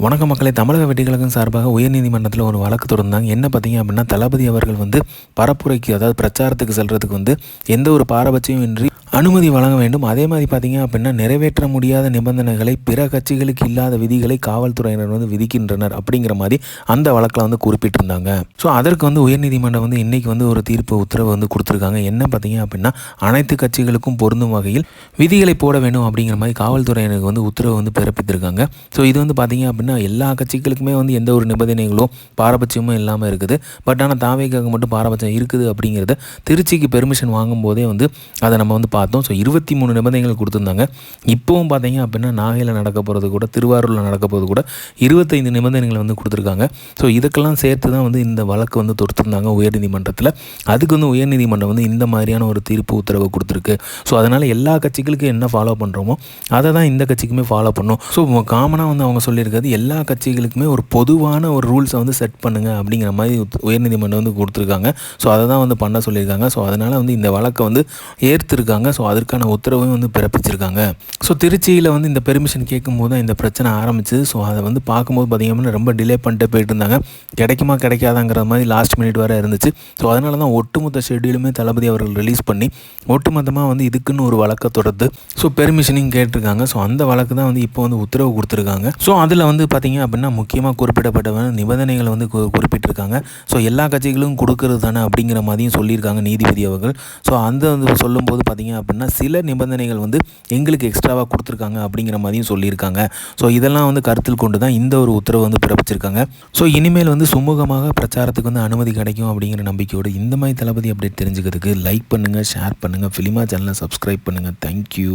வணக்க மக்களை. தமிழக வெட்டிக்கழகம் சார்பாக உயர்நீதிமன்றத்தில் ஒரு வழக்கு தொடர்ந்தாங்க. என்ன பார்த்தீங்க அப்படின்னா தளபதி அவர்கள் வந்து பரப்புரைக்கு அதாவது பிரச்சாரத்துக்கு செல்கிறதுக்கு வந்து எந்த ஒரு பாரபட்சமும் இன்றி அனுமதி வழங்க வேண்டும். அதே மாதிரி பார்த்தீங்க அப்படின்னா நிறைவேற்ற முடியாத நிபந்தனைகளை பிற கட்சிகளுக்கு இல்லாத விதிகளை காவல்துறையினர் வந்து விதிக்கின்றனர் அப்படிங்கிற மாதிரி அந்த வழக்கில் வந்து குறிப்பிட்டிருந்தாங்க. ஸோ அதற்கு வந்து உயர்நீதிமன்றம் வந்து இன்னைக்கு வந்து ஒரு தீர்ப்பு உத்தரவு வந்து கொடுத்துருக்காங்க. என்ன பார்த்தீங்க அப்படின்னா அனைத்து கட்சிகளுக்கும் பொருந்தும் வகையில் விதிகளை போட வேண்டும் அப்படிங்கிற மாதிரி காவல்துறையினருக்கு வந்து உத்தரவு வந்து பிறப்பித்திருக்காங்க. ஸோ இது வந்து பார்த்தீங்க அப்படின்னா எல்லா கட்சிகளுக்குமே வந்து எந்த ஒரு நிபந்தனைகளோ பாரபட்சமும் இல்லாமல் இருக்குது. பட் ஆனால் தாவேக்காக மட்டும் பாரபட்சம் இருக்குது அப்படிங்கிறத திருச்சிக்கு பெர்மிஷன் வாங்கும்போதே வந்து அதை நம்ம வந்து பார்த்தோம் ஸோ இருபத்தி மூணு நிபந்தனைகள் கொடுத்துருந்தாங்க. இப்போவும் பார்த்தீங்க அப்படின்னா நாகையில் நடக்க போகிறது கூட திருவாரூரில் நடக்க போகிறது கூட இருபத்தைந்து நிபந்தனைகள் வந்து கொடுத்துருக்காங்க. ஸோ இதுக்கெல்லாம் சேர்த்து தான் வந்து இந்த வழக்கு வந்து தொடுத்திருந்தாங்க உயர்நீதிமன்றத்தில். அதுக்கு வந்து உயர்நீதிமன்றம் வந்து இந்த மாதிரியான ஒரு தீர்ப்பு உத்தரவு கொடுத்துருக்கு. ஸோ அதனால் எல்லா கட்சிகளுக்கும் என்ன ஃபாலோ பண்ணுறோமோ அதை தான் இந்த கட்சிக்குமே ஃபாலோ பண்ணும் ஸோ காமனாக வந்து அவங்க சொல்லியிருக்கிறது எல்லா கட்சிகளுக்குமே ஒரு பொதுவான ஒரு ரூல்ஸை வந்து செட் பண்ணுங்க அப்படிங்கிற மாதிரி உயர்நீதிமன்றம் வந்து கொடுத்துருக்காங்க. ஸோ அதை தான் வந்து பண்ண சொல்லியிருக்காங்க. ஸோ அதனால் வந்து இந்த வழக்கை வந்து ஏற்றுருக்காங்க ஸோ அதற்கான உத்தரவையும் வந்து பிறப்பிச்சிருக்காங்க. ஸோ திருச்சியில் வந்து இந்த பெர்மிஷன் கேட்கும்போது தான் இந்த பிரச்சனை ஆரம்பிச்சது. ஸோ அதை வந்து பார்க்கும்போது பார்த்தீங்கன்னா ரொம்ப டிலே பண்ணிட்டு போயிட்டு இருந்தாங்க கிடைக்குமா கிடைக்காதாங்கிற மாதிரி லாஸ்ட் மினிட் வரை இருந்துச்சு. ஸோ அதனால தான் ஒட்டுமொத்த ஷெட்யூலுமே தளபதி அவர்கள் ரிலீஸ் பண்ணி ஒட்டுமொத்தமாக வந்து இதுக்குன்னு ஒரு வழக்கை தொடர்ந்து ஸோ பெர்மிஷனையும் கேட்டிருக்காங்க. ஸோ அந்த வழக்கு தான் வந்து இப்போ வந்து உத்தரவு கொடுத்துருக்காங்க. ஸோ அதில் வந்து பார்த்தீங்க அப்படின்னா முக்கியமாக குறிப்பிடப்பட்ட நிபந்தனைகளை வந்து கு- குறிப்பிட்டிருக்காங்க. ஸோ எல்லா கட்சிகளும் கொடுக்கறது தானே அப்படிங்கிற மாதிரியும் சொல்லியிருக்காங்க நீதிபதி அவர்கள். ஸோ அந்த வந்து சொல்லும்போது பார்த்தீங்க அப்படின்னா சில நிபந்தனைகள் வந்து எங்களுக்கு எக்ஸ்ட்ராவாக கொடுத்துருக்காங்க அப்படிங்கிற மாதிரியும் சொல்லியிருக்காங்க. ஸோ இதெல்லாம் வந்து கருத்தில் கொண்டு தான் இந்த ஒரு உத்தரவு வந்து பிறப்பிச்சிருக்காங்க. ஸோ இனிமேல் வந்து சுமூகமாக பிரச்சாரத்துக்கு வந்து அனுமதி கிடைக்கும் அப்படிங்கிற நம்பிக்கையோடு இந்த மாதிரி தளபதி அப்டேட் தெரிஞ்சுக்கிறதுக்கு லைக் பண்ணுங்கள் ஷேர் பண்ணுங்கள் ஃபிலிமா சேனலை சப்ஸ்கிரைப் பண்ணுங்கள் தேங்க்யூ